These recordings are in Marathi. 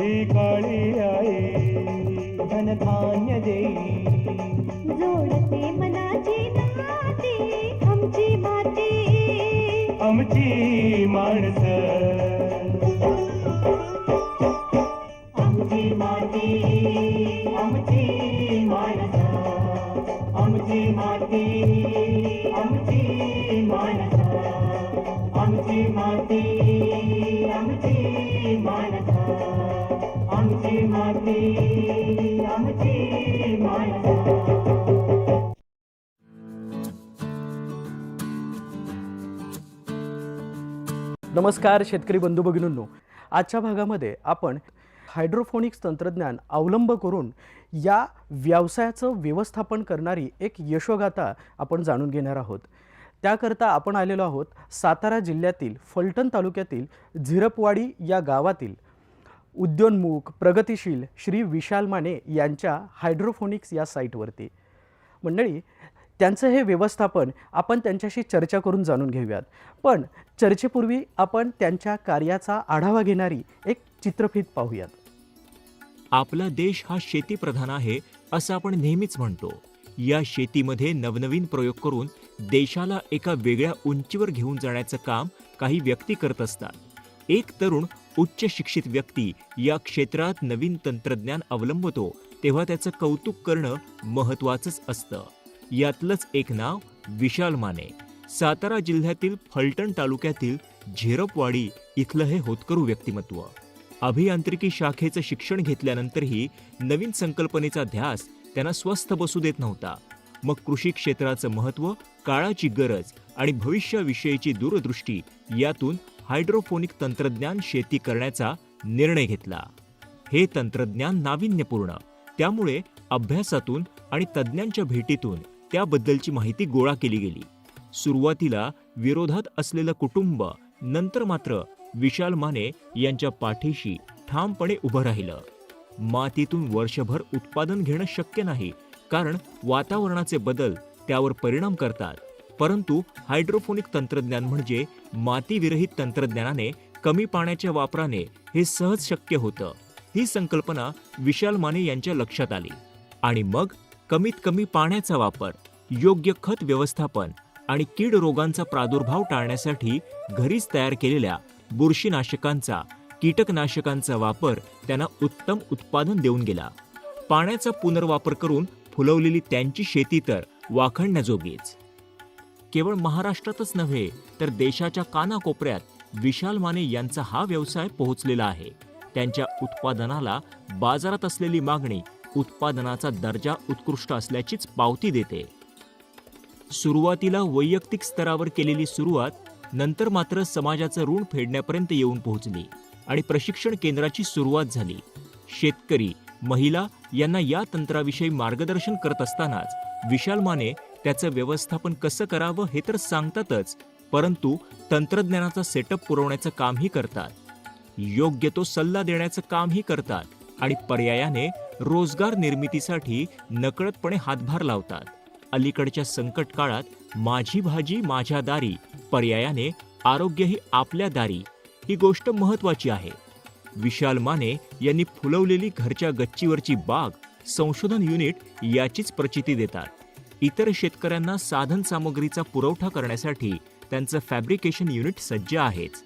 ही काळी आई धनधान्य देई जोडते मनाची नाती आमची माती। आमची माणसं। आमची माती आमची माणसं। आमची माती आमची माणसं। आमची माती आमची माणसं। नमस्कार शेतकरी बंधू भगिनींनो. आजच्या भागामध्ये आपण हायड्रोफोनिक्स तंत्रज्ञान अवलंब करून या व्यवसायाचं व्यवस्थापन करणारी एक यशोगाथा आपण जाणून घेणार आहोत. त्याकरता आपण आलेलो आहोत सातारा जिल्ह्यातील फलटण तालुक्यातील झिरपवाडी या गावातील उद्योन्मुख प्रगतिशील श्री विशाल माने यांच्या हायड्रोफोनिक्स या साईटवरती. मंडळी त्यांचं हे व्यवस्थापन आपण त्यांच्याशी चर्चा करून जाणून घेऊयात. पण चर्चेपूर्वी आपण त्यांच्या कार्याचा आढावा घेणारी एक चित्रफित पाहूयात. आपला देश हा शेतीप्रधान आहे असं आपण नेहमीच म्हणतो. या शेतीमध्ये नवनवीन प्रयोग करून देशाला एका वेगळ्या उंचीवर घेऊन जाण्याचं काम काही व्यक्ती करत असतात. एक तरुण उच्च शिक्षित व्यक्ती या क्षेत्रात नवीन तंत्रज्ञान अवलंबतो तेव्हा त्याचं कौतुक करणं महत्वाचंच असतं. यातलंच एक नाव विशाल माने. सातारा जिल्ह्यातील फलटण तालुक्यातील झेरपवाडी इथलं हे होतकरू व्यक्तिमत्व. अभियांत्रिकी शाखेचं शिक्षण घेतल्यानंतरही नवीन संकल्पनेचा ध्यास त्यांना स्वस्थ बसू देत नव्हता. मग कृषी क्षेत्राचं महत्त्व काळाची गरज आणि भविष्याविषयीची दूरदृष्टी यातून हायड्रोफोनिक तंत्रज्ञान शेती करण्याचा निर्णय घेतला. हे तंत्रज्ञान नाविन्यपूर्ण. त्यामुळे अभ्यासातून आणि तज्ज्ञांच्या भेटीतून त्याबद्दलची माहिती गोळा केली गेली. सुरुवातीला विरोधात असलेलं कुटुंब नंतर मात्र विशाल माने यांच्या पाठीशी ठामपणे उभं राहिलं. मातीतून वर्षभर उत्पादन घेणं शक्य नाही कारण वातावरणाचे बदल त्यावर परिणाम करतात. परंतु हायड्रोफोनिक तंत्रज्ञान म्हणजे मातीविरहित तंत्रज्ञानाने कमी पाण्याच्या वापराने हे सहज शक्य होतं. ही संकल्पना विशाल माने यांच्या लक्षात आली. आणि मग कमीत कमी पाण्याचा वापर योग्य खत व्यवस्थापन आणि कीड रोगांचा प्रादुर्भाव टाळण्यासाठी घरीच तयार केलेल्या बुरशीनाशकांचा कीटकनाशकांचा वापर त्यांना उत्तम उत्पादन देऊन गेला. पाण्याचा पुनर्वापर करून फुलवलेली त्यांची शेती तर वाखणण्याजोगीच. केवळ महाराष्ट्रातच नव्हे तर देशाच्या कानाकोपऱ्यात विशाल माने यांचा हा व्यवसाय पोहोचलेला आहे. त्यांच्या उत्पादनाला बाजारात असलेली मागणी उत्पादनाचा दर्जा उत्कृष्ट असल्याचीच पावती देते. सुरुवातीला वैयक्तिक स्तरावर केलेली सुरुवात नंतर मात्र समाजाचं ऋण फेडण्यापर्यंत येऊन पोहोचली आणि प्रशिक्षण केंद्राची सुरुवात झाली. शेतकरी महिला यांना या तंत्राविषयी मार्गदर्शन करत असतानाच विशाल माने त्याचं व्यवस्थापन कसं करावं हे तर सांगतातच परंतु तंत्रज्ञानाचा सेटअप पुरवण्याचं कामही करतात. योग्य तो सल्ला देण्याचं कामही करतात आणि पर्यायाने रोजगार निर्मितीसाठी नकळतपणे हातभार लावतात. अलीकडच्या संकट काळात माझी भाजी माझ्या दारी पर्यायाने आरोग्य ही आपल्या दारी ही गोष्ट महत्वाची आहे. विशाल माने यांनी फुलवलेली घरच्या गच्चीवरची बाग संशोधन युनिट याचीच प्रचिती देतात. इतर शेतकऱ्यांना साधन सामग्रीचा पुरवठा करण्यासाठी त्यांचं फॅब्रिकेशन युनिट सज्ज आहेच.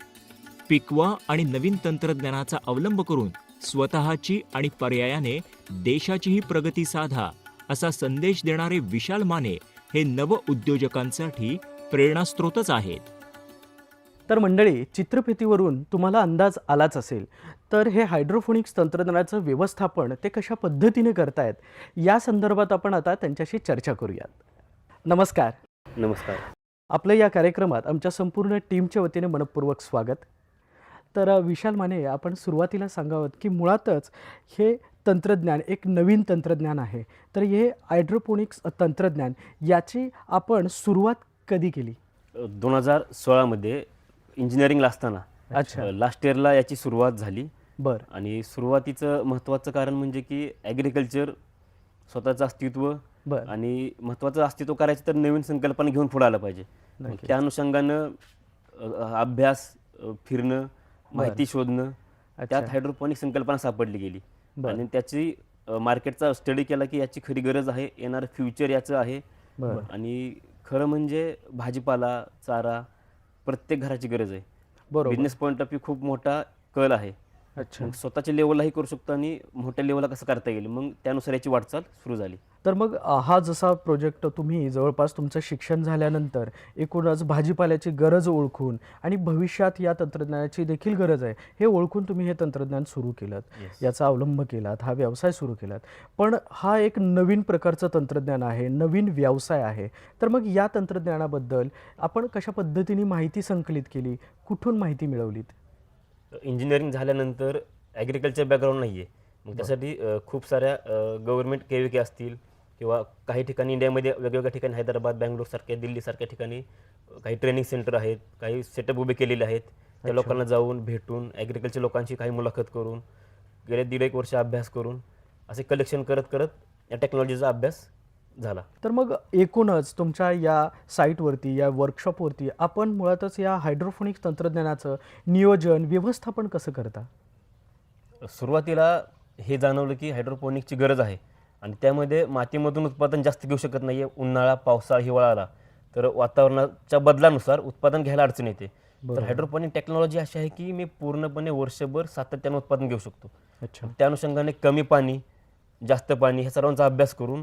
पिकवा आणि नवीन तंत्रज्ञानाचा अवलंब करून स्वतःची आणि पर्यायाने देशाचीही प्रगती साधा असा संदेश देणारे विशाल माने हे नव उद्योजकांसाठी प्रेरणास्त्रोतच आहेत. तर मंडळी चित्रफितीवरून तुम्हाला अंदाज आलाच असेल. तर हे हायड्रोफोनिक्स तंत्रज्ञानाचं व्यवस्थापन ते कशा पद्धतीने करतायत या संदर्भात आपण आता त्यांच्याशी चर्चा करूयात. नमस्कार. नमस्कार. आपलं या कार्यक्रमात आमच्या संपूर्ण टीमच्या वतीने मनपूर्वक स्वागत. तर विशाल माने आपण सुरुवातीला सांगावं की मुळातच हे तंत्रज्ञान एक नवीन तंत्रज्ञान आहे. तर हे हायड्रोपोनिक्स तंत्रज्ञान याची आपण सुरुवात कधी केली? दोन हजार सोळामध्ये इंजिनिअरिंगला असताना. अच्छा. लास्ट इयरला याची सुरुवात झाली. बरं. आणि सुरुवातीचं महत्त्वाचं कारण म्हणजे की ॲग्रिकल्चर स्वतःचं अस्तित्व बरं. आणि महत्त्वाचं अस्तित्व करायचं तर नवीन संकल्पना घेऊन पुढे आलं पाहिजे. नक्कीच. त्या अनुषंगानं अ, अभ्यास अ, फिरणं माहिती शोधणं अच्छा. त्यात हायड्रोपोनिक संकल्पना सापडली गेली. बरं. आणि त्याची अ, मार्केटचा स्टडी केला की याची खरी गरज आहे येणारं फ्युचर याचं आहे. बरं. आणि खरं म्हणजे भाजीपाला चारा प्रत्येक घराची गरज आहे. बरोबर. बिझनेस पॉईंट ऑफ व्ह्यू खूप मोठा कल आहे. अच्छा. मग स्वतःच्या लेवललाही करू शकतो आणि मोठ्या लेवलला कसं करता येईल. मग त्यानुसार याची वाटचाल सुरू झाली. तर मग हा जसा प्रोजेक्ट तुम्ही जवळपास तुमचं शिक्षण झाल्यानंतर एकूणच भाजीपाल्याची गरज ओळखून आणि भविष्यात या तंत्रज्ञानाची देखील गरज आहे हे ओळखून तुम्ही हे तंत्रज्ञान सुरू केलं Yes. याचा अवलंब केलात हा व्यवसाय सुरू केलात. पण हा एक नवीन प्रकारचं तंत्रज्ञान आहे नवीन व्यवसाय आहे. तर मग या तंत्रज्ञानाबद्दल आपण कशा पद्धतीने माहिती संकलित केली कुठून माहिती मिळवलीत? इंजिनिअरिंग झाल्यानंतर ॲग्रिकल्चर बॅकग्राऊंड नाही आहे मग त्यासाठी खूप साऱ्या गव्हर्नमेंट के व्ही के असतील किंवा काही ठिकाणी इंडियामध्ये वेगवेगळ्या ठिकाणी हैदराबाद बँगलोरसारख्या दिल्लीसारख्या ठिकाणी काही ट्रेनिंग सेंटर आहेत काही सेटअप उभे केलेले आहेत. त्या लोकांना जाऊन भेटून ॲग्रिकल्चर लोकांची काही मुलाखत करून गेले दीड एक वर्ष अभ्यास करून असे कलेक्शन करत करत या टेक्नॉलॉजीचा अभ्यास झाला. तर मग एकूणच तुमच्या या साईटवरती या वर्कशॉपवरती आपण मुळातच या हायड्रोफोनिक्स तंत्रज्ञानाचं नियोजन व्यवस्थापन कसं करता? सुरुवातीला हे जाणवलं की हायड्रोपोनिकची गरज आहे. आणि त्यामध्ये मातीमधून उत्पादन जास्त घेऊ शकत नाही आहे उन्हाळा पावसाळा हिवाळा आला तर वातावरणाच्या बदलानुसार उत्पादन घ्यायला अडचण येते. तर हायड्रोपोनिक टेक्नॉलॉजी अशी आहे की मी पूर्णपणे वर्षभर सातत्यानं उत्पादन घेऊ शकतो. अच्छा. त्या अनुषंगाने कमी पाणी जास्त पाणी ह्या सर्वांचा अभ्यास करून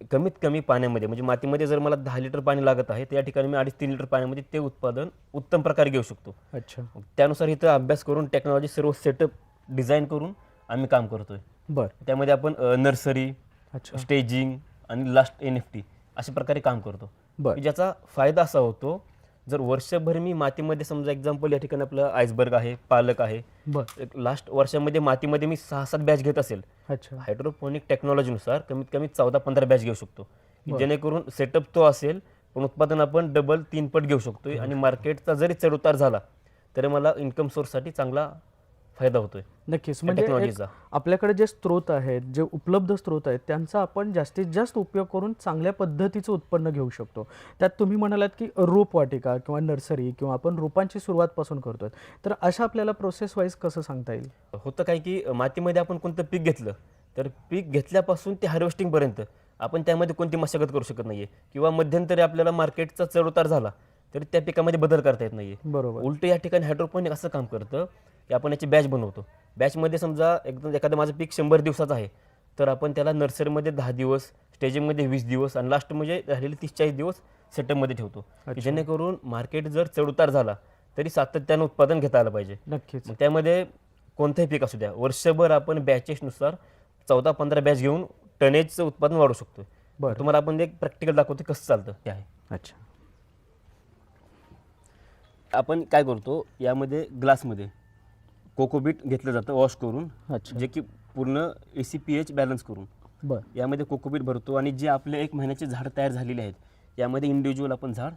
कमीत कमी पाण्यामध्ये म्हणजे मातीमध्ये जर मला दहा लिटर पाणी लागत आहे त्या ठिकाणी मी अडीच तीन लिटर पाण्यामध्ये ते उत्पादन उत्तम प्रकारे घेऊ शकतो. अच्छा. मग त्यानुसार इथं अभ्यास करून टेक्नॉलॉजी सर्व सेटअप डिझाईन करून आम्ही काम करतोय. बरं. त्यामध्ये आपण नर्सरी अच्छा. स्टेजिंग आणि लास्ट एन एफ टी अशा प्रकारे काम करतो. बरं. की ज्याचा फायदा असा होतो जर वर्षभर मी मातीमध्ये समजा एक्झाम्पल या ठिकाणी आपलं आईसबर्ग आहे पालक आहे बरं. लास्ट वर्षामध्ये मातीमध्ये मी सहा सात बॅच घेत असेल. अच्छा. हायड्रोपोनिक टेक्नॉलॉजीनुसार कमीत कमी चौदा पंधरा बॅच घेऊ शकतो. की जेणेकरून सेटअप तो असेल पण उत्पादन आपण डबल तीन पट घेऊ शकतोय. आणि मार्केटचा जरी चढ उतार झाला तरी मला इन्कम सोर्ससाठी चांगला फायदा होतोय नक्कीच. म्हणजे एक टेक्नॉलॉजीचा. आपल्याकडे जे स्त्रोत आहेत जे उपलब्ध स्त्रोत आहेत त्यांचा आपण जास्तीत जास्त उपयोग करून चांगल्या पद्धतीचं उत्पन्न घेऊ शकतो. त्यात तुम्ही म्हणालात की रोपवाटिका किंवा नर्सरी किंवा आपण रोपांची सुरुवातपासून करतोय. तर अशा आपल्याला प्रोसेस वाईज कसं सांगता येईल? होतं काय की मातीमध्ये आपण कोणतं पीक घेतलं तर पीक घेतल्यापासून ते हार्वेस्टिंगपर्यंत आपण त्यामध्ये कोणती मशागत करू शकत नाहीये. किंवा मध्यंतरी आपल्याला मार्केटचा चढउतार झाला तरी त्या पिकामध्ये बदल करता येत नाहीये. बरोबर. उलट या ठिकाणी हायड्रोपोनिक असं काम करतं की आपण याची बॅच बनवतो. बॅचमध्ये समजा एकदम एखादं माझं पीक शंभर दिवसाचं आहे तर आपण त्याला नर्सरीमध्ये दहा दिवस स्टेजिंगमध्ये वीस दिवस आणि लास्ट म्हणजे राहिलेले तीस चाळीस दिवस सेटअपमध्ये ठेवतो. जेणेकरून मार्केट जर चढउतार झाला तरी सातत्यानं उत्पादन घेता आलं पाहिजे. नक्कीच. त्यामध्ये कोणतंही पीक असू द्या वर्षभर आपण बॅचेसनुसार चौदा पंधरा बॅच घेऊन टनेजचं उत्पादन वाढवू शकतो बरं. तुम्हाला आपण एक प्रॅक्टिकल दाखवतो कसं चालतं ते आहे. अच्छा. आपण काय करतो यामध्ये ग्लासमध्ये कोकोबीट घेतलं जातं वॉश करून अच्छा. जे की पूर्ण A C P H balance करून. बरं. यामध्ये कोकोबीट भरतो आणि जे आपले एक महिन्याचे झाड तयार झालेले आहेत यामध्ये इंडिव्हिज्युअल आपण झाड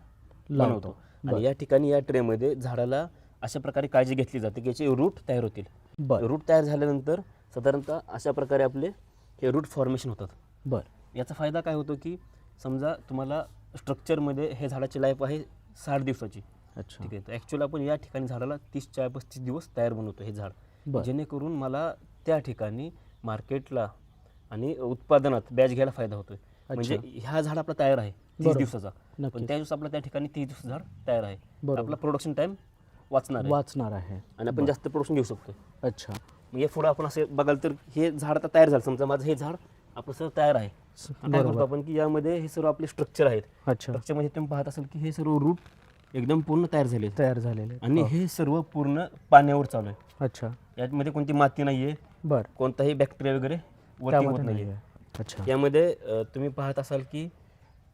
लावतो. आणि या ठिकाणी या ट्रेमध्ये झाडाला अशा प्रकारे काळजी घेतली जाते की याचे रूट तयार होतील. बरं. रूट तयार झाल्यानंतर साधारणतः अशा प्रकारे आपले हे रूट फॉर्मेशन होतात. बरं. याचा फायदा काय होतो की समजा तुम्हाला स्ट्रक्चरमध्ये हे झाडाची लाईफ आहे साठ दिवसाची. अच्छा. ठीक आहे. आपण या ठिकाणी झाडाला तीस चार पस्तीस दिवस तयार बनवतो हे झाड. जेणेकरून मला त्या ठिकाणी मार्केटला आणि उत्पादनात बॅच घ्यायला फायदा होतोय. म्हणजे ह्या झाड आपला तयार आहे तीस. दिवसाचा. पण. त्या दिवस आपला त्या ठिकाणी तीस दिवस झाड तयार आहे. आपला प्रोडक्शन टाइम वाचणार वाचणार आहे. आणि आपण जास्त प्रोडक्शन घेऊ शकतो अच्छा. हे पुढं आपण असे बघाल तर हे झाड आता तयार झालं. समजा माझं हे झाड आपलं सर्व तयार आहे. आता काय करतो आपण की यामध्ये हे सर्व आपले स्ट्रक्चर आहेत. अच्छा. स्ट्रक्चरमध्ये तुम्ही पाहत असाल की हे सर्व रूट एकदम पूर्ण तयार झाले. तयार झालेले. आणि हे. सर्व पूर्ण पाण्यावर चालू आहे. अच्छा. यामध्ये कोणती माती नाहीये बरं. कोणताही बॅक्टेरिया वगैरे वर्किंग होत त्यामध्ये नाहीये. नाही अच्छा. यामध्ये अ, तुम्ही पाहत असाल की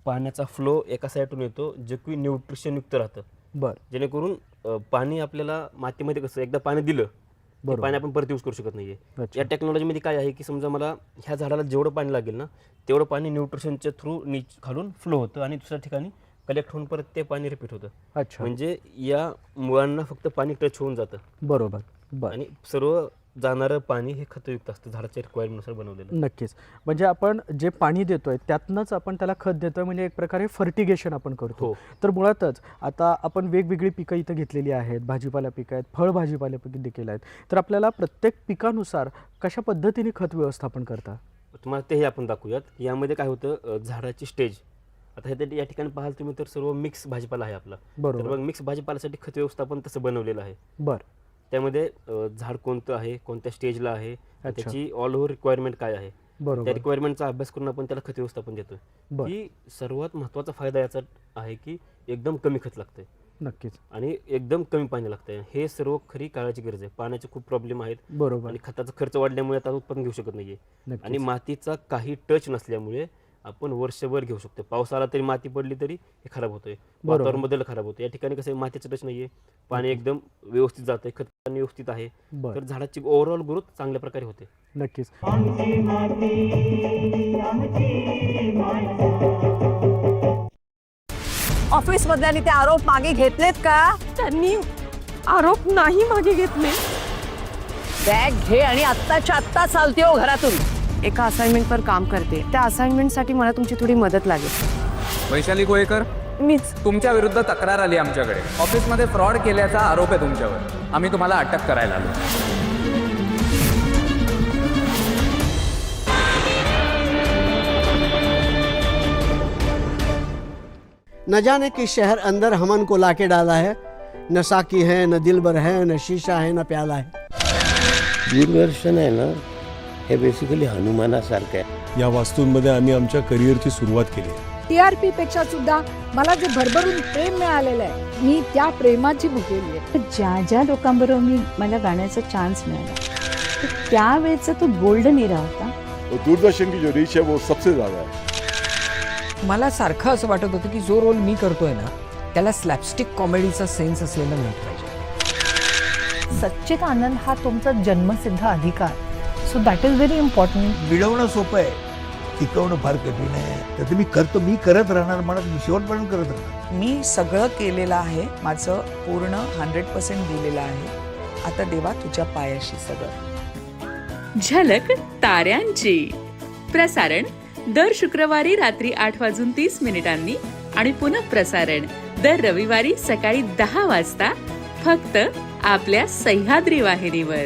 पाण्याचा फ्लो एका साईडून येतो जे की न्यूट्रिशन युक्त राहतं. बरं. जेणेकरून अ, पाणी आपल्याला मातीमध्ये कसं एकदा पाणी दिलं ते बरोबर. पाणी आपण परत यूज करू शकत नाहीये. अच्छा. या टेक्नॉलॉजीमध्ये काय आहे की समजा मला ह्या झाडाला जेवढं पाणी लागेल ना तेवढं पाणी न्यूट्रिशनच्या थ्रू नीच खालून फ्लो होतं आणि दुसऱ्या ठिकाणी कलेक्ट होऊन परत ते पाणी रिपीट होतं. अच्छा. म्हणजे या मुळांना फक्त पाणी टच होऊन जातं. बरोबर. बरं. आणि सर्व जाणारं पाणी हे खतयुक्त असतं झाडाच्या रिक्वायरमेंटनुसार बनवलेलं. नक्कीच. म्हणजे आपण जे पाणी देतोय त्यातनंच आपण त्याला खत देतोय म्हणजे एक प्रकारे फर्टिगेशन आपण करतो. हो. तर मुळातच आता आपण वेगवेगळी पिकं इथं घेतलेली आहेत भाजीपाला पिकं आहेत फळभाजीपाला पिकं देखील आहेत. तर आपल्याला प्रत्येक पिकानुसार कशा पद्धतीने खत व्यवस्थापन करता? तुम्हाला तेही आपण दाखवूयात. यामध्ये काय होतं अ, झाडाची स्टेज आता हे या ठिकाणी पाहाल तुम्ही तर सर्व मिक्स भाजीपाला आहे आपला. तर बरोबर. मग मिक्स भाजीपाल्यासाठी खत व्यवस्थापन तसं बनवलेलं आहे. बरं. त्यामध्ये अ, झाड कोणतं आहे कोणत्या स्टेजला आहे. त्याची ऑल ओव्हर रिक्वायरमेंट काय आहे? त्या बरोबर रिक्वायरमेंटचा अभ्यास करून आपण त्याला खत व्यवस्थापन बरं. की सर्वात महत्त्वाचा फायदा याचा आहे की एकदम कमी खत लागतंय. नक्कीच. आणि एकदम कमी पाणी लागतंय. हे सर्व खरी काळाची गरज आहे. पाण्याचे खूप प्रॉब्लेम आहेत. बरोबर. आणि खताचा खर्च वाढल्यामुळे आता उत्पन्न घेऊ शकत नाहीये. नक्कीच. आणि मातीचा काही टच नसल्यामुळे आपण वर्षभर घेऊ शकतो. पाऊस आला तरी माती पडली तरी हे खराब होतोय. बरोबर. वातावरण बदल खराब होतं या ठिकाणी कसं आहे मातीचं टच नाहीये. पाणी एकदम व्यवस्थित जातंय. खत पाणी व्यवस्थित आहे. बरं. तर झाडाची ओव्हरऑल ग्रोथ चांगल्या प्रकारे होते. नक्कीच. ऑफिस मधल्यानी ते आरोप मागे घेतलेत का? त्यांनी आरोप नाही मागे घेतले. बॅग घे आणि आत्ताच्या आत्ता चालते हो घरातून. एका असाइनमेंटवर काम करते. त्या असाइनमेंटसाठी मला तुमची थोडी मदत लागेल. वैशाली गोयकर मीच. तुमच्या विरुद्ध तक्रार आली आमच्याकडे. ऑफिसमध्ये फ्रॉड केल्याचा आरोप आहे तुमच्यावर. आम्ही तुम्हाला अटक करायला आलो. न जाने किस शहर अंदर हमन को लाके डाला है। न साकी है न दिलबर है न शीशा है न प्याला है। दूरदर्शन आहे ना। हे बेसिकली हनुमानासारखं आहे. या वास्तूंमध्ये आम्ही आमच्या करिअरची सुरुवात केली. टीआरपी पेक्षा सुद्धा मला जे भरभरून प्रेम मिळालेलं आहे मी त्या प्रेमाची भुकेली आहे. ज्या ज्या लोकांबरोबर मी मला गाण्याचा चान्स मिळाला त्यावेळेचा तो गोल्डन इरा होता. दूरदर्शन की जो रीच है वो सबसे ज्यादा है मला सारखं असं वाटत होतं की जो रोल मी करतोय ना त्याला स्लॅपस्टिक कॉमेडीचा सेन्स असलेला मिळत पाहिजे. सच्चित आनंद हा तुमचा जन्मसिद्ध अधिकार. So that is very important मिळवणं सोपं आहे. टिकवणं फार कठीण आहे. तर मी करतो मी करत राहणार म्हणत मी शेवटपर्यंत करत राहणार. मी सगळं केलेलं आहे. माझं पूर्ण हंड्रेड पर्सेंट दिलेलं आहे. आता देवा तुझ्या पायाशी सगळं झलक ताऱ्यांची. प्रसारण दर शुक्रवारी रात्री आठ वाजून तीस मिनिटांनी आणि पुन्हा प्रसारण दर रविवारी सकाळी दहा वाजता फक्त आपल्या सह्याद्री वाहिनीवर.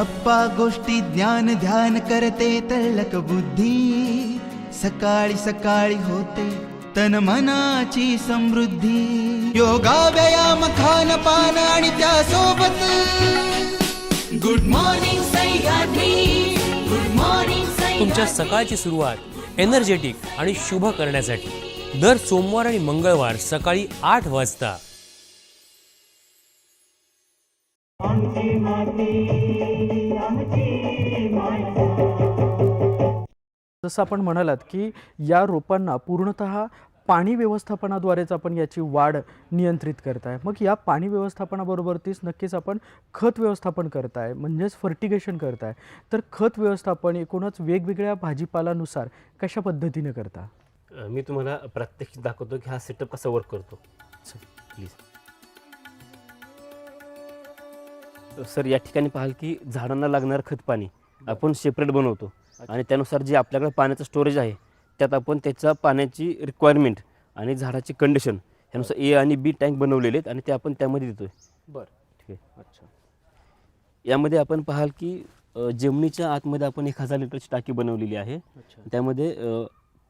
गप्पा गोष्टी ज्ञान ध्यान करते तळक बुद्धी. सकाळी सकाळी होते तन मनाची समृद्धी. योगा व्यायाम खान पान आणि त्यासोबत. Good morning Sahyadri. Good morning तुमच्या सकाळची सुरुवात एनर्जेटिक आणि शुभ करण्यासाठी. दर सोमवार आणि मंगळवार सकाळी आठ वाजता. आमची माती जसं आपण म्हणालात की या रोपांना पूर्णतः पाणी व्यवस्थापनाद्वारेच आपण याची वाढ नियंत्रित करताय. मग या पाणी व्यवस्थापनाबरोबरतीच नक्कीच आपण खत व्यवस्थापन करताय म्हणजेच फर्टिगेशन करताय. तर खत व्यवस्थापन एकूणच वेगवेगळ्या भाजीपालानुसार कशा पद्धतीने करता? मी तुम्हाला प्रात्यक्षिक दाखवतो की हा सेटअप कसा वर्क करतो. प्लीज सर या ठिकाणी पाहाल की झाडांना लागणारं खत पाणी आपण सेपरेट बनवतो. आणि त्यानुसार जे आपल्याकडे पाण्याचं स्टोरेज आहे त्यात आपण त्याच्या पाण्याची रिक्वायरमेंट आणि झाडाची कंडिशन ह्यानुसार ए आणि बी टँक बनवलेले आहेत आणि ते आपण त्यामध्ये देतोय. बरं. ठीक आहे? अच्छा. यामध्ये आपण पाहाल की जमिनीच्या आतमध्ये आपण एक हजार लिटरची टाकी बनवलेली आहे. त्यामध्ये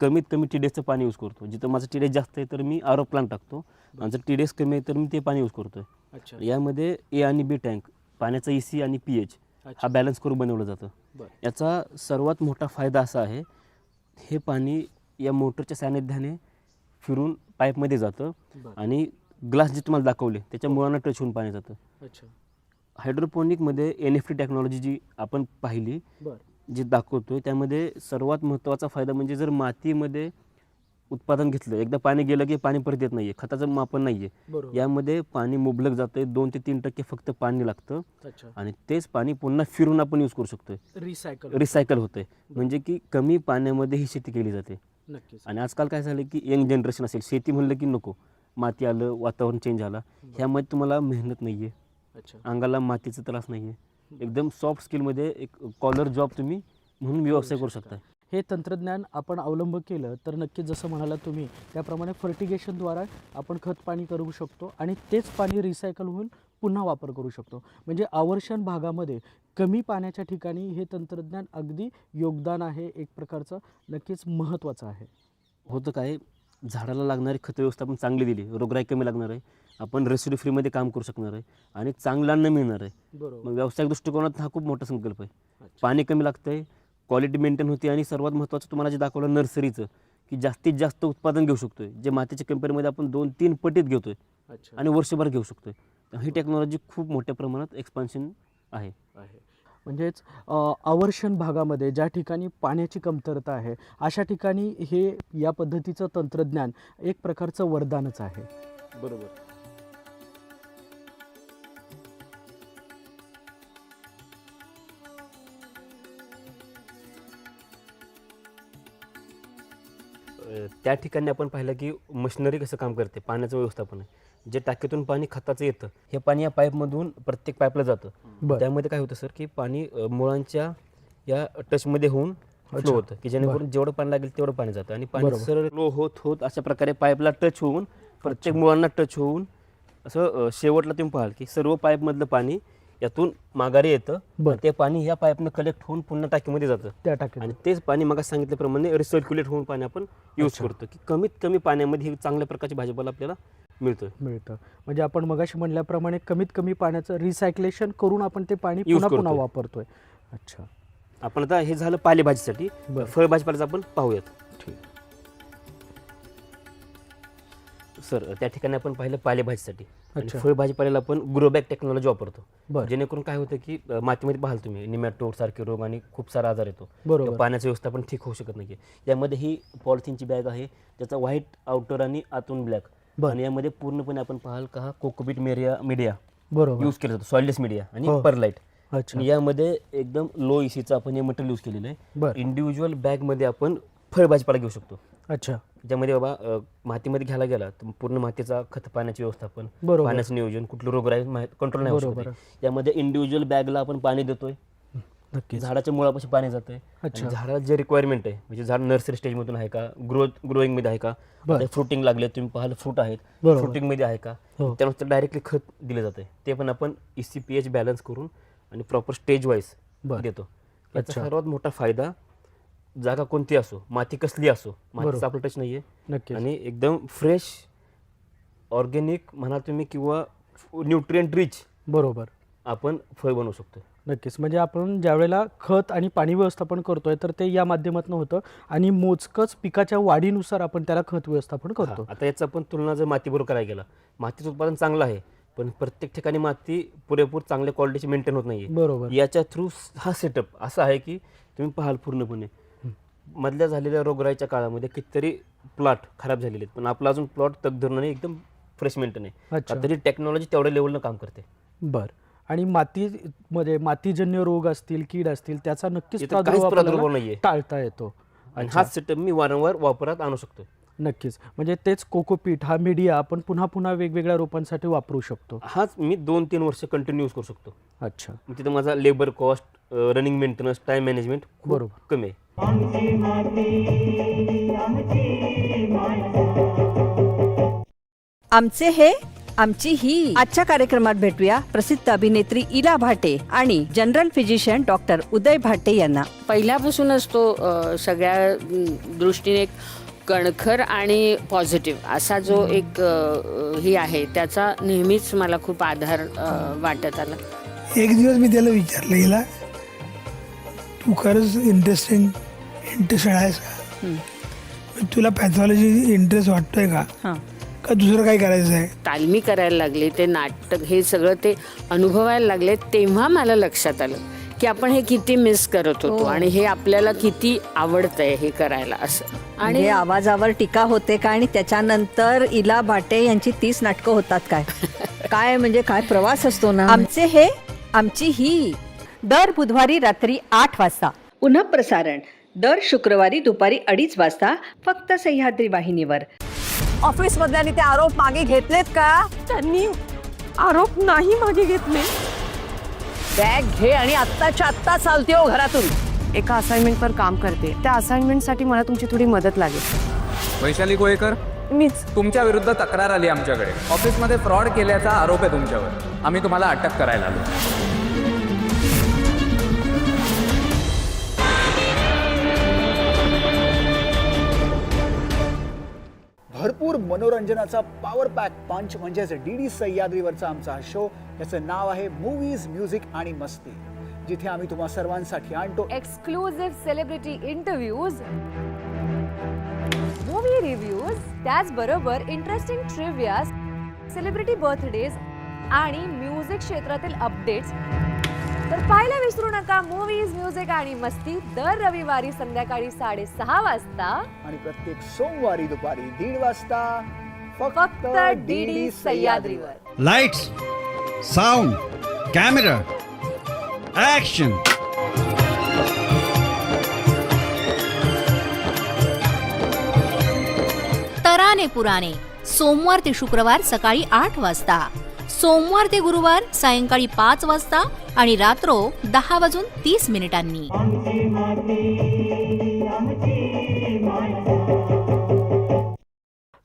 कमीत कमी टीडेसचं पाणी यूज करतो. जिथं माझं टीडेस जास्त आहे तर मी आरो प्लांट टाकतो. आणि जर टीडेस कमी आहे तर मी ते पाणी यूज करतो यामध्ये ए आणि बी टँक पाण्याचा ई सी आणि पी एच हा बॅलन्स करून बनवलं जातं. याचा सर्वात मोठा फायदा असा आहे हे पाणी या मोटरच्या सान्निध्याने फिरून पाईपमध्ये जातं. आणि ग्लास जे तुम्हाला दाखवले त्याच्या मुळांना टच होऊन पाणी जातं. अच्छा. हायड्रोपोनिकमध्ये एन एफ टी टेक्नॉलॉजी जी आपण पाहिली जी दाखवतोय त्यामध्ये सर्वात महत्त्वाचा फायदा म्हणजे जर मातीमध्ये उत्पादन घेतलं. एकदा पाणी गेलं की पाणी परत येत नाही आहे खताचं मापन नाही आहे बरोबर. यामध्ये पाणी मुबलक जातं आहे दोन ते तीन टक्के फक्त पाणी लागतं. अच्छा. आणि तेच पाणी पुन्हा फिरून आपण यूज करू शकतोय. रिसायकल रिसायकल होतंय. म्हणजे की कमी पाण्यामध्ये ही शेती केली जाते. नक्कीच. आणि आजकाल काय झालं की यंग जनरेशन असेल शेती म्हणलं की नको. माती आलं वातावरण चेंज झालं. ह्यामध्ये तुम्हाला मेहनत नाही आहे अच्छा. अंगाला मातीचा त्रास नाही आहे एकदम सॉफ्ट स्किलमध्ये एक कॉलर जॉब तुम्ही म्हणून व्यवसाय करू शकता. हे तंत्रज्ञान आपण अवलंब केलं तर नक्कीच जसं म्हणाला तुम्ही त्याप्रमाणे फर्टिगेशनद्वारा आपण खत पाणी करू शकतो आणि तेच पाणी रिसायकल होऊन पुन्हा वापर करू शकतो. म्हणजे आवर्षण भागामध्ये कमी पाण्याच्या ठिकाणी हे तंत्रज्ञान अगदी योगदान आहे एक प्रकारचं नक्कीच महत्त्वाचं आहे. होतं काय झाडाला लागणारी खत व्यवस्थापन चांगली दिली रोगराई कमी लागणार आहे आपण रेसिड्यू फ्रीमध्ये काम करू शकणार आहे आणि चांगलं अन्न मिळणार आहे. बरोबर. मग व्यावसायिक दृष्टिकोनात हा खूप मोठा संकल्प आहे. पाणी कमी लागतं आहे क्वालिटी मेंटेन होते आणि सर्वात महत्त्वाचं तुम्हाला जे दाखवलं नर्सरीचं की जास्तीत जास्त उत्पादन घेऊ शकतोय. जे मातीच्या कंपनीमध्ये आपण दोन तीन पटीत घेतोय अच्छा. आणि वर्षभर घेऊ शकतोय. तर ही टेक्नॉलॉजी खूप मोठ्या प्रमाणात एक्सपान्शन आहे. आहे. म्हणजेच आवर्षण भागामध्ये ज्या ठिकाणी पाण्याची कमतरता आहे अशा ठिकाणी हे या पद्धतीचं तंत्रज्ञान एक प्रकारचं वरदानच आहे. बरोबर. त्या ठिकाणी आपण पाहिलं की मशिनरी कसं काम करते? पाण्याचं व्यवस्थापन आहे. जे टाकीतून पाणी खताचं येतं हे पाणी या पाईपमधून प्रत्येक पाईपला जातं. त्यामध्ये काय होतं सर की पाणी मुळांच्या या टचमध्ये होऊन. फ्लो होतं की जेणेकरून जेवढं पाणी लागेल तेवढं पाणी जातं. आणि पाणी. सरळ फ्लो होत होत अशा प्रकारे पाईपला टच होऊन प्रत्येक मुळांना टच होऊन असं शेवटला तुम्ही पाहाल की सर्व पाईपमधलं पाणी यातून माघारी येतं. बरं. ते पाणी या पाईपनं कलेक्ट होऊन पुन्हा टाकीमध्ये जातं. त्या टाकीत आणि तेच पाणी मग सांगितल्याप्रमाणे रिसर्क्युलेट होऊन पाणी आपण यूज करतो की कमीत कमी पाण्यामध्ये हे चांगल्या प्रकारचे भाजीपाला आपल्याला मिळतोय. मिळतं. म्हणजे आपण मगाशी म्हणल्याप्रमाणे कमीत कमी पाण्याचं रिसायक्लेशन करून आपण ते पाणी Use पुन्हा पुन्हा करतोय. वापरतोय. अच्छा. आपण आता हे झालं पालेभाजीसाठी. बरं. फळभाजीपाल्याचं आपण पाहूयात. ठीक. सर त्या ठिकाणी आपण पाहिलं पालेभाजीसाठी. आणि अच्छा. फळभाजीपाल्याला आपण ग्रोबॅक टेक्नॉलॉजी वापरतो. जेणेकरून काय होतं की मातीमध्ये पाहाल तुम्ही. निमॅटोड सारखे रोग आणि खूप सारा आजार येतो. बरोबर. पाण्याचं व्यवस्थापन ठीक होऊ शकत नाही यामध्ये ही पॉलिथिनची बॅग आहे त्याचा व्हाईट आउटर आणि आतून ब्लॅक. आणि यामध्ये पूर्णपणे आपण पाहाल का हा कोकोपीट मेरिया मीडिया बरोबर. यूज केला जातो. सॉइललेस मीडिया आणि हो. परलाईट अच्छा. आणि यामध्ये एकदम लो इसीचं आपण हे मटेरियल यूज केलेलं आहे. इंडिव्हिज्युअल बॅगमध्ये आपण फळभाजीपाला घेऊ शकतो. अच्छा. ज्यामध्ये बाबा मातीमध्ये घ्यायला गेला तर पूर्ण मातीचा खत पाण्याचे व्यवस्थापन बरोबर पाण्याचं नियोजन कुठलं रोगराई कंट्रोल नाही होऊ शकत बरोबर आहे. यामध्ये इंडिव्हिज्युअल बॅगला आपण पाणी देतोय नक्कीच झाडाच्या मुळापाशी पाणी जातंय अच्छा. आणि झाडाला जे रिक्वायरमेंट आहे म्हणजे झाड नर्सरी स्टेजमधून आहे का ग्रोथ ग्रोईंगमध्ये आहे का बरं. फ्रुटिंग लागले तुम्ही पाहाल फ्रूट आहेत बरोबर फ्रुटिंगमध्ये आहे का हो. त्यानुसार डायरेक्टली खत दिलं जाते ते पण आपण E C P H balance करून आणि प्रॉपर स्टेज वाईज बरं देतो याचा अच्छा. सर्वात मोठा फायदा जागा कोणती असो माती कसली असो मातीचा. आपलं टच नाही आहे नक्कीच. आणि एकदम फ्रेश ऑर्गॅनिक म्हणा तुम्ही किंवा न्यूट्रिएंट रिच बरोबर. आपण फळ बनवू शकतो नक्कीच. म्हणजे आपण ज्यावेळेला खत आणि पाणी व्यवस्थापन करतोय तर ते या माध्यमातून होतं. आणि मोजकंच पिकाच्या वाढीनुसार आपण त्याला खत व्यवस्थापन करतो. आता याचं आपण तुलना जर मातीबरोबर करायला गेला मातीचं उत्पादन चांगलं आहे पण प्रत्येक ठिकाणी माती पुरेपूर चांगल्या क्वालिटीची मेंटेन होत नाहीये. बरोबर. याच्या थ्रू हा सेटअप असा आहे की तुम्ही पाहाल पूर्णपणे. मधल्या झालेल्या रोगराईच्या काळामध्ये कितीतरी प्लॉट खराब झालेले आहेत. पण आपला अजून प्लॉट तगधरून नाही एकदम फ्रेश मेंटेन आहे. तरी टेक्नॉलॉजी तेवढ्या लेवलनं काम करते. बर. आणि मातीमध्ये मातीजन्य रोग असतील कीड असतील त्याचा नक्कीच प्रादुर्भाव नाहीये. टाळता येतो. आणि. हाच सेटअप मी वारंवार वापरात आणू शकतो नक्कीच. म्हणजे तेच कोकोपीट हा मीडिया आपण पुन्हा पुन्हा वेगवेगळ्या रोपांसाठी वापरू शकतो. हाच मी दोन तीन वर्ष कंटिन्यू करू शकतो. अच्छा. मग तिथं माझा labour cost running maintenance time management बरोबर. कमी आहे. आमचे हे आमची ही. आजच्या कार्यक्रमात भेटूया प्रसिद्ध अभिनेत्री इला भाटे आणि general physician doctor Uday Bhate यांना. पहिल्यापासूनच तो अ, सगळ्या म, दृष्टीने एक कणखर आणि पॉझिटिव्ह असा जो एक अ, हे आहे. त्याचा नेहमीच मला खूप आधार अ, वाटत आला. एक दिवस मी त्याला विचारलं हिला तू खरंच इंटरेस्टिंग इंटरेस्टेड आहेस का? तुला पॅथॉलॉजी इंटरेस्ट वाटतोय का? हां. का दुसरं काय करायचं आहे? तालमी करायला लागले ते नाटक हे सगळं ते अनुभवायला लागले तेव्हा मला लक्षात आलं की आपण हे किती मिस करत होतो आणि हे आपल्याला किती आवडतंय हे करायला असं. आणि आणि आवाजावर टीका होते का आणि त्याच्यानंतर इला भाटे यांची तीस नाटकं होतात काय? काय म्हणजे काय प्रवास असतो ना? आमचे हे आमची ही दर बुधवारी रात्री आठ वाजता. पुन्हा प्रसारण. दर शुक्रवारी दुपारी अडीच वाजता फक्त सह्याद्री वाहिनीवर. ऑफिस मधल्यानी ते आरोप मागे घेतलेत का? त्यांनी आरोप नाही मागे घेतले. बॅग घे आणि आत्ताच्या आत्ता चालते हो घरातून. एका असाइनमेंटवर काम करते. त्या असाइनमेंटसाठी मला तुमची थोडी मदत लागेल. वैशाली कोळेकर? मीच. तुमच्या विरुद्ध तक्रार आली आमच्याकडे. ऑफिसमध्ये फ्रॉड केल्याचा आरोप आहे तुमच्यावर. आम्ही तुम्हाला अटक करायला आलो. भरपूर मनोरंजनाचा पॉवर पॅक पंच म्हणजेच डी डी सह्याद्रीवरचा आमचा हा शो याचं नाव आहे मूवीज म्युझिक आणि मस्ती जिथे आम्ही तुम्हा सर्वांसाठी आणतो exclusive celebrity interviews movie reviews त्याचबरोबर इंटरेस्टिंग ट्रिव्हिया सेलिब्रिटी बर्थडेज आणि म्युझिक क्षेत्रातील अपडेट्स तर पाहायला विसरू नका मूवीज म्युझिक आणि मस्ती दर रविवारी संध्याकाळी साडेसहा वाजता. आणि प्रत्येक सोमवारी दुपारी दीड वाजता फक्त डीडी सह्याद्रीवर. लाईट्स साऊंड कॅमेरा ऍक्शन पराने पुराणे सोमवार ते शुक्रवार सकाळी आठ वाजता. सोमवार ते गुरुवार सायंकाळी पाच वाजता आणि रात्रो दहा वाजून तीस मिनिटांनी.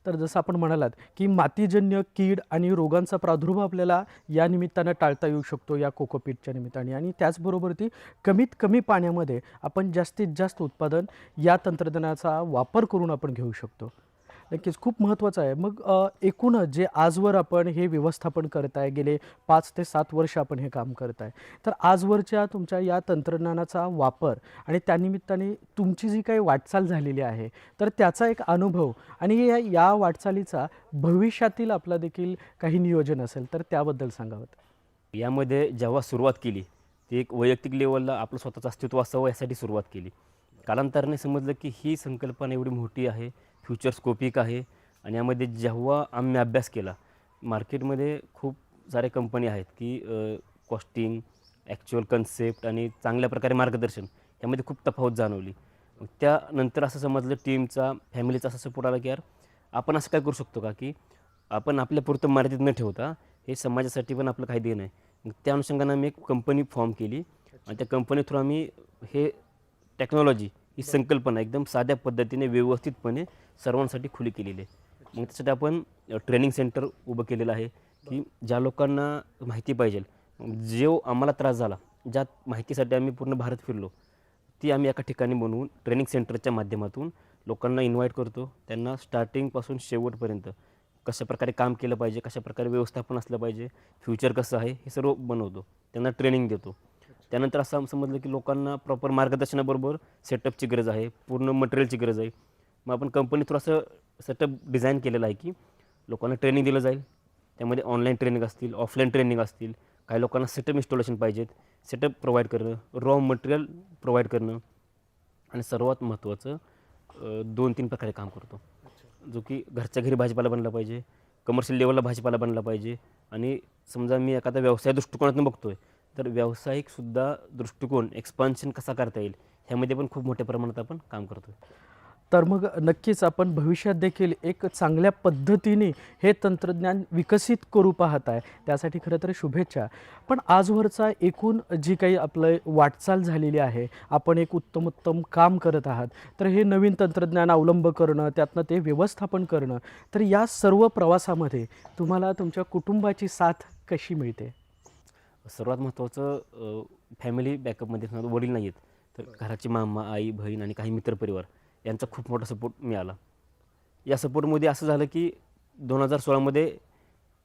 तर जसं आपण म्हणालात की मातीजन्य कीड आणि रोगांचा प्रादुर्भाव आपल्याला या निमित्तानं टाळता येऊ शकतो या कोकोपीटच्या निमित्ताने. आणि त्याचबरोबर ती कमीत कमी पाण्यामध्ये आपण जास्तीत जास्त उत्पादन या तंत्रज्ञानाचा वापर करून आपण घेऊ शकतो. नक्कीच. खूप महत्त्वाचं आहे. मग एकूणच जे आजवर आपण हे व्यवस्थापन करताय गेले पाच ते सात वर्ष आपण हे काम करताय तर आजवरच्या तुमच्या या तंत्रज्ञानाचा वापर आणि त्यानिमित्ताने तुमची जी काही वाटचाल झालेली आहे तर त्याचा एक अनुभव आणि या या वाटचालीचा भविष्यातील आपला देखील काही नियोजन असेल तर त्याबद्दल सांगावं यामध्ये जेव्हा सुरुवात केली ती एक वैयक्तिक लेवलला आपलं स्वतःचं अस्तित्व असावं यासाठी सुरुवात केली. कालांतराने समजलं की ही संकल्पना एवढी मोठी आहे फ्युचर स्कोपिक आहे. आणि यामध्ये जेव्हा आम्ही अभ्यास केला मार्केटमध्ये खूप साऱ्या कंपनी आहेत की कॉस्टिंग ॲक्च्युअल कन्सेप्ट आणि चांगल्या प्रकारे मार्गदर्शन यामध्ये खूप तफावत जाणवली. त्यानंतर असं समजलं टीमचा फॅमिलीचा असा सपोर्ट आला की यार आपण असं काय करू शकतो का की आपण आपल्या पुरतं मर्यादित न ठेवता हे समाजासाठी पण आपलं काही देणं आहे. त्या अनुषंगानं आम्ही एक कंपनी फॉर्म केली. आणि त्या कंपनी थ्रू आम्ही हे टेक्नॉलॉजी ही संकल्पना एकदम साध्या पद्धतीने व्यवस्थितपणे सर्वांसाठी खुली केलेली आहे. मग त्यासाठी आपण ट्रेनिंग सेंटर उभं केलेलं आहे की ज्या लोकांना माहिती पाहिजे. जो आम्हाला त्रास झाला ज्या माहितीसाठी आम्ही पूर्ण भारत फिरलो ती आम्ही एका ठिकाणी बनवून ट्रेनिंग सेंटरच्या माध्यमातून लोकांना इन्व्हाइट करतो. त्यांना स्टार्टिंगपासून शेवटपर्यंत कशा प्रकारे काम केलं पाहिजे कशा प्रकारे व्यवस्थापन असलं पाहिजे फ्युचर कसं आहे हे सर्व बनवतो. त्यांना ट्रेनिंग देतो. त्यानंतर असं समजलं की लोकांना प्रॉपर मार्गदर्शनाबरोबर सेटअपची गरज आहे पूर्ण मटेरियलची गरज आहे. मग आपण कंपनी थ्रू असं सेटअप डिझाईन केलेलं आहे की लोकांना ट्रेनिंग दिलं जाईल. त्यामध्ये ऑनलाईन ट्रेनिंग असतील ऑफलाईन ट्रेनिंग असतील. काही लोकांना सेटअप इन्स्टॉलेशन पाहिजेत. सेटअप प्रोव्हाइड करणं रॉ मटेरियल प्रोव्हाइड करणं आणि सर्वात महत्त्वाचं दोन तीन प्रकारे काम करतो. जो की घरच्या घरी भाजीपाला बनला पाहिजे कमर्शियल लेवलला भाजीपाला बनला पाहिजे आणि समजा मी एखादा व्यवसाय दृष्टिकोनातून बघतो आहे तर व्यावसायिकसुद्धा दृष्टिकोन एक्सपान्शन कसा करता येईल ह्यामध्ये पण खूप मोठ्या प्रमाणात आपण काम करतो तर मग नक्कीच आपण भविष्यात देखील एक चांगल्या पद्धतीने हे तंत्रज्ञान विकसित करू पाहत आहे त्यासाठी खरं तर शुभेच्छा. पण आजवरचा एकूण जी काही आपलं वाटचाल झालेली आहे आपण एक उत्तम उत्तम काम करत आहात तर हे नवीन तंत्रज्ञान अवलंब करणं त्यातनं ते व्यवस्थापन करणं तर या सर्व प्रवासामध्ये तुम्हाला तुमच्या कुटुंबाची साथ कशी मिळते? सर्वात महत्त्वाचं फॅमिली बॅकअपमध्ये समजा वडील नाही आहेत तर घराची मामा आई बहीण आणि काही मित्रपरिवार यांचा खूप मोठा सपोर्ट मिळाला. या सपोर्टमध्ये असं झालं की दोन हजार सोळामध्ये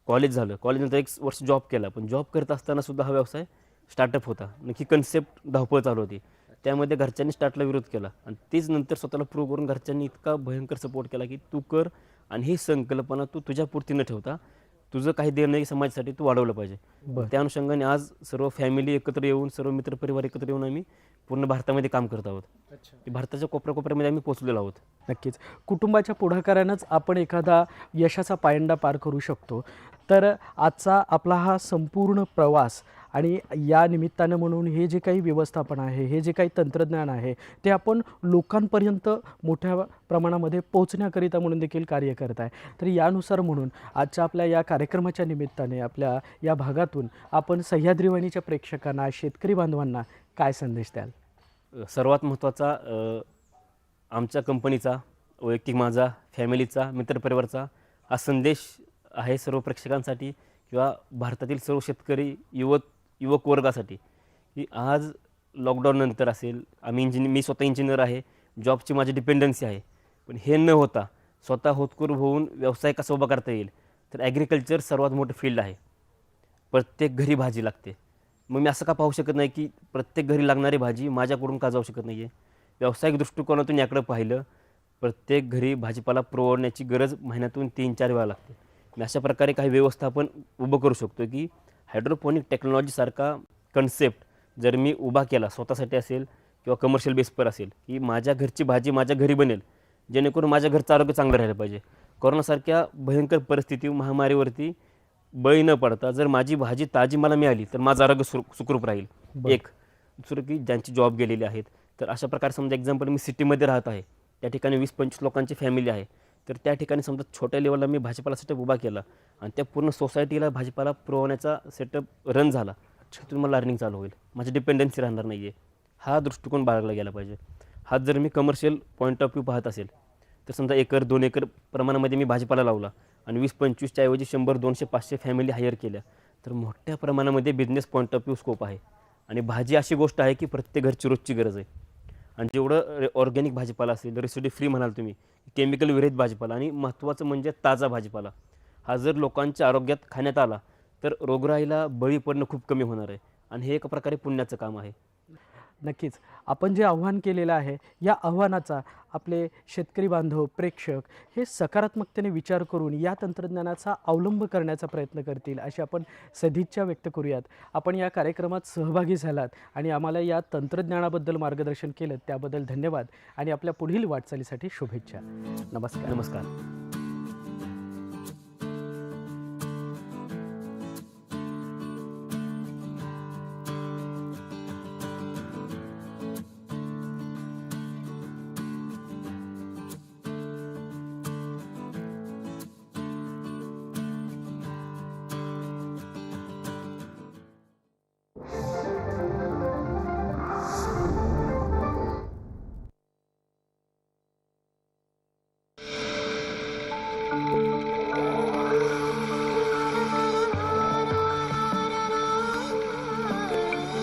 कॉलेज झालं. कॉलेजनंतर एक वर्ष जॉब केला पण जॉब करत असताना सुद्धा हा व्यवसाय स्टार्टअप होता. नक्की कन्सेप्ट धावपळ चालू होती. त्यामध्ये घरच्यांनी स्टार्टला विरोध केला आणि तेच नंतर स्वतःला प्रूव्ह करून घरच्यांनी इतका भयंकर सपोर्ट केला की तू कर आणि ही संकल्पना तू तुझ्या पुरती न ठेवता तुझं काही देणं आहे समाजासाठी तू वाढवलं पाहिजे. त्या अनुषंगाने आज सर्व फॅमिली एकत्र येऊन सर्व मित्रपरिवार एकत्र येऊन आम्ही पूर्ण भारतामध्ये काम करत आहोत. भारताच्या कोपऱ्या कोपऱ्यामध्ये आम्ही पोहोचलेलो आहोत. नक्कीच. कुटुंबाच्या पुढाकारानंच आपण एखादा यशाचा पायंडा पार करू शकतो. तर आजचा आपला हा संपूर्ण प्रवास आणि या निमित्तानं म्हणून हे जे काही व्यवस्थापन आहे हे जे काही तंत्रज्ञान आहे ते आपण लोकांपर्यंत मोठ्या प्रमाणामध्ये पोहोचण्याकरिता म्हणून देखील कार्य करत आहे. तर यानुसार म्हणून आजच्या आपल्या या कार्यक्रमाच्या निमित्ताने आपल्या या भागातून आपण सह्याद्रीवाणीच्या प्रेक्षकांना शेतकरी बांधवांना काय संदेश द्याल? सर्वात महत्त्वाचा आमच्या कंपनीचा वैयक्तिक माझा फॅमिलीचा मित्रपरिवारचा हा संदेश आहे सर्व प्रेक्षकांसाठी किंवा भारतातील सर्व शेतकरी युवक युवक वर्गासाठी की आज लॉकडाऊननंतर असेल आम्ही इंजिनि मी स्वतः इंजिनियर आहे जॉबची माझी डिपेंडन्सी आहे. पण हे न होता स्वतः होतकूर होऊन व्यवसाय कसा उभा करता येईल तर ॲग्रिकल्चर सर्वात मोठं फील्ड आहे. प्रत्येक घरी भाजी लागते. मग मी असं का पाहू शकत नाही की प्रत्येक घरी लागणारी भाजी माझ्याकडून का जाऊ शकत नाही आहे व्यावसायिक दृष्टिकोनातून याकडं पाहिलं प्रत्येक घरी भाजीपाला पुरवण्याची गरज महिन्यातून तीन चार वेळा लागते. मी अशा प्रकारे काही व्यवस्थापन उभं करू शकतो की हायड्रोपोनिक टेक्नॉलॉजीसारखा कन्सेप्ट जर मी उभा केला स्वतःसाठी असेल किंवा कमर्शियल बेसपर असेल की माझ्या घरची भाजी माझ्या घरी बनेल जेणेकरून माझ्या घरचं आरोग्य चांगलं राहिलं पाहिजे. कोरोनासारख्या भयंकर परिस्थिती महामारीवरती बळी न पडता जर माझी भाजी ताजी मला मिळाली तर माझं आरोग्य सुर सुखरूप राहील. एक दुसरं की ज्यांची जॉब गेलेले आहेत तर अशा प्रकारे समजा एक्झाम्पल मी सिटीमध्ये राहत आहे. त्या ठिकाणी वीस पंचवीस लोकांची फॅमिली आहे. तर त्या ठिकाणी समजा छोट्या लेवलला मी भाजीपाला सेटअप उभा केला आणि त्या पूर्ण सोसायटीला भाजीपाला पुरवण्याचा सेटअप रन झाला तिथून मला अर्निंग चालू होईल. माझी डिपेंडन्सी राहणार नाही आहे हा दृष्टिकोन बाळगला गेला पाहिजे. हा जर मी कमर्शियल पॉईंट ऑफ व्ह्यू पाहत असेल तर समजा एकर दोन एकर प्रमाणामध्ये मी भाजीपाला लावला आणि वीस पंचवीसच्या ऐवजी शंभर दोनशे पाचशे फॅमिली हायर केल्या तर मोठ्या प्रमाणामध्ये business point of view scope आहे. आणि भाजी अशी गोष्ट आहे की प्रत्येक घरची रोजची गरज आहे. आणि जेवढं ऑर्गॅनिक भाजीपाला असेल रेसिडी फ्री म्हणाल तुम्ही केमिकल विरहित भाजीपाला आणि महत्त्वाचं म्हणजे ताजा भाजीपाला. हा जर लोकांच्या आरोग्यात खाण्यात आला तर रोगराईला बळी पडणं खूप कमी होणार आहे. आणि हे एका प्रकारे पुण्याचं काम आहे. नक्कीच. आपण जे आव्हान केलेलं आहे या आव्हानाचा आपले शेतकरी बांधव प्रेक्षक हे सकारात्मकतेने विचार करून या तंत्रज्ञानाचा अवलंब करण्याचा प्रयत्न करतील अशी आपण सदिच्छा व्यक्त करूयात. आपण या कार्यक्रमात सहभागी झालात आणि आम्हाला या तंत्रज्ञानाबद्दल मार्गदर्शन केलं त्याबद्दल धन्यवाद आणि आपल्या पुढील वाटचालीसाठी शुभेच्छा. नमस्कार. नमस्कार.